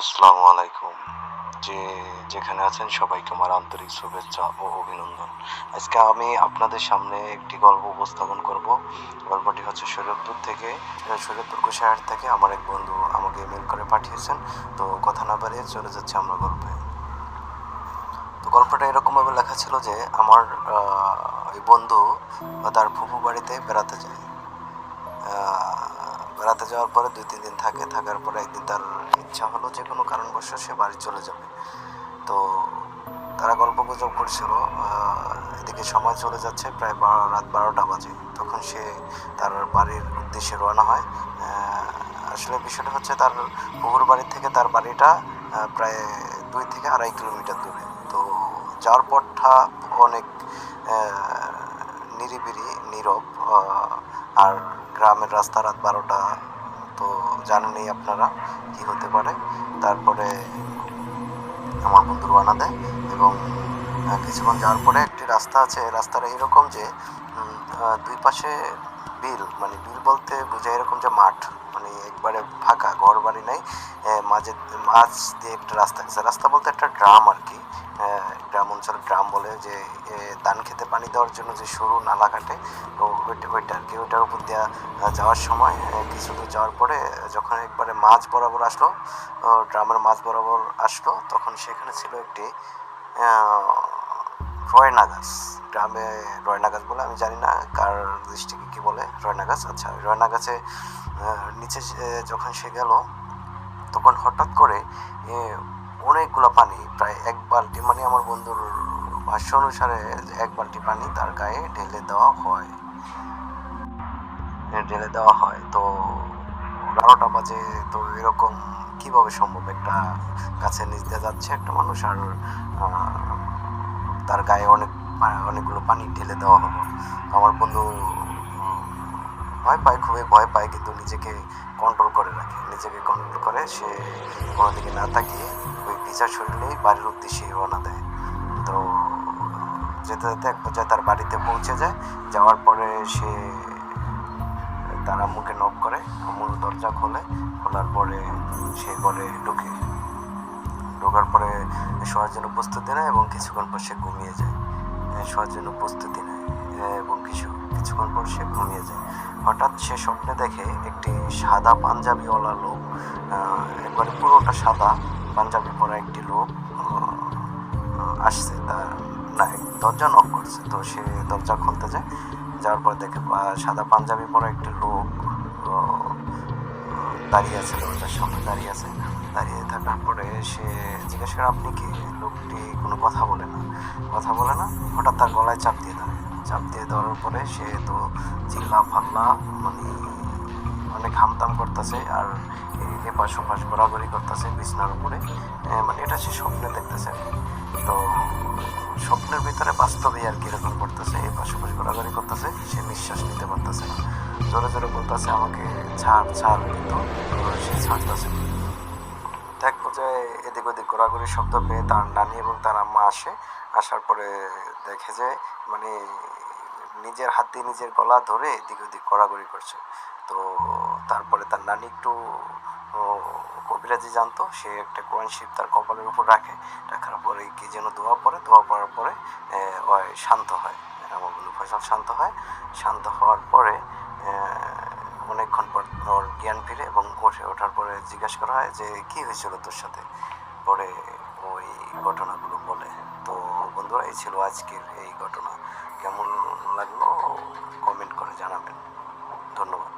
আসসালামু আলাইকুম। যে যেখানে আছেন সবাইকে আমার আন্তরিক শুভেচ্ছা ও অভিনন্দন। আজকে আমি আপনাদের সামনে একটি গল্প উপস্থাপন করব। গল্পটি হচ্ছে শরীয়তপুর থেকে শরীয়তপুর গোসাহাট থেকে আমার এক বন্ধু আমাকে ইমেল করে পাঠিয়েছেন। তো কথা না বাড়িয়ে চলে যাচ্ছে আমরা গল্পে। তো গল্পটা এরকমভাবে লেখা ছিল যে আমার ওই বন্ধু তার ফুফু বাড়িতে বেড়াতে যায়। বেড়াতে যাওয়ার পরে দুই, তিন দিন থাকে, থাকার পরে একদিন তার ইচ্ছা হলো যে কোনো কারণবশ সে বাড়ি চলে যাবে। তো তারা গল্প গুজব করছিল এদিকে সময় চলে যাচ্ছে প্রায় বারো, রাত বারোটা বাজে। তখন সে তার বাড়ির উদ্দেশ্যে রওনা হয়। আসলে বিষয়টা হচ্ছে তার পুকুর বাড়ি থেকে তার বাড়িটা প্রায় দুই থেকে আড়াই কিলোমিটার দূরে। তো যাওয়ার পথটা অনেক নিরিবিলি নীরব আর গ্রামের রাস্তা রাত বারোটা, তো জানেনই আপনারা কি হতে পারে। তারপরে আমার বন্ধু রওনা দেয় এবং কিছুক্ষণ যাওয়ার পরে একটি রাস্তা আছে রাস্তাটা এরকম যে দুই পাশে বিল মানে বিল বলতে বোঝায় এরকম যে মাঠ। মানে একবারে ফাঁকা ঘর বাড়ি নাই মাঝে মাছ দিয়ে একটা রাস্তা গেছে। রাস্তা বলতে একটা ড্রাম আর কি। গ্রাম অঞ্চলের ড্রাম বলে যে ধান খেতে পানি দেওয়ার জন্য যে সরু নালা কাটে তো ওইটা ওইটা আর কি। ওইটার উপর আহ, যাওয়ার সময় কিছু দূর যাওয়ার পরে যখন একবারে মাছ বরাবর আসলো ড্রামের মাছ বরাবর আসলো তখন সেখানে ছিল একটি রয়না গাছ। গ্রামে রয়না গাছ বলে আমি জানি না কার দৃষ্টিকে কি বলে রয়না গাছ। আচ্ছা রয়না গাছে নিচে যখন সে গেল, তখন হঠাৎ করে অনেকগুলো পানি, প্রায় এক বালতি মানে আমার বন্ধুর ভাষ্য অনুসারে এক বালতি পানি তার গায়ে ঢেলে দেওয়া হয়। ঢেলে দেওয়া হয়। তো বারোটা বাজে, তো এরকম কীভাবে সম্ভব? একটা গাছের নিচ দিয়ে যাচ্ছে একটা মানুষ আর তার গায়ে অনেক, অনেকগুলো পানি ঢেলে দেওয়া হলো। আমার বন্ধু ভয় পায়, খুবই ভয় পায়, কিন্তু নিজেকে কন্ট্রোল করে রাখে। নিজেকে কন্ট্রোল করে, সে কোনো দিকে না তাকিয়ে ওই ভিজা শরীরেই বাড়ির উদ্দেশ্যে রওনা দেয়। তো যেতে যেতে এক পর্যায়ে তার বাড়িতে পৌঁছে যায়। যাওয়ার পরে সে তার আম্মুকে নক করে আম্মুর দরজা খোলে। খোলার পরে সে ঘরে ঢুকে। ঢোকার পরে শোয়ার জন্য প্রস্তুতি নেয় এবং কিছুক্ষণ পর সে ঘুমিয়ে যায়। শোয়ার জন্য প্রস্তুতি নেয়, এবং কিছু কিছুক্ষণ পর সে ঘুমিয়ে যায়। হঠাৎ সে স্বপ্নে দেখে একটি সাদা পাঞ্জাবিওয়ালা লোক একবারে পুরোটা সাদা পাঞ্জাবি পরা একটি লোক আসছে। তার না, দরজা নক করছে। তো সে দরজা খুলতে যায়, যাওয়ার পর দেখে সাদা পাঞ্জাবি পরা একটি লোক দাঁড়িয়ে আছে দরজার সামনে, দাঁড়িয়ে আছে। দাঁড়িয়ে থাকার পরে সে জিজ্ঞেস করে, আপনি কি? লোকটি কোনো কথা বলে না। কথা বলে না, হঠাৎ তার গলায় চাপ দিয়ে ধরে চাপ দিয়ে ধরার পরে সে তো চিল্লা ফাল্লা মানে অনেক হামতাম করতেছে আর এপাশ ওপাশ ঘোরাঘুরি করতেছে বিছনার উপরে। মানে এটা সে স্বপ্নে দেখতেছে। তো স্বপ্নের ভিতরে বাস্তবে আর কি এরকম করতেছে, এপাশ ওপাশ ঘোরাঘুরি করতেছে, সে নিঃশ্বাস নিতে পারতেছে না। জোরে জোরে বলতেছে, আমাকে ছাড় ছাড় কিন্তু। সে ছাড়তেছে। এদিক ওদিক শব্দ পেয়ে তার নানি এবং তার আম্মা আসে। আসার পরে দেখে যে মানে নিজের হাত দিয়ে নিজের গলা ধরে এদিক ওদিক ঘোরাঘুরি করছে। তো তারপরে তার নানি একটু কবিরাজি জানতো, সে একটা কোরআন শিব তার কপালের উপর রাখে, রাখার পরে কি যেন দোয়া পড়ে, দোয়া পড়ার পরে শান্ত হয়। আমার বন্ধু ফয়সাল শান্ত হয়। শান্ত হওয়ার পরে অনেকক্ষণ পর ওর জ্ঞান ফিরে এবং উঠে ওঠার পরে জিজ্ঞাসা করা হয় যে, কি হয়েছিল তোর সাথে? তারপরে ওই ঘটনাগুলো বলে। তো বন্ধুরা, এই ছিল আজকের এই ঘটনা। কেমন লাগল? কমেন্ট করে জানাবেন। ধন্যবাদ।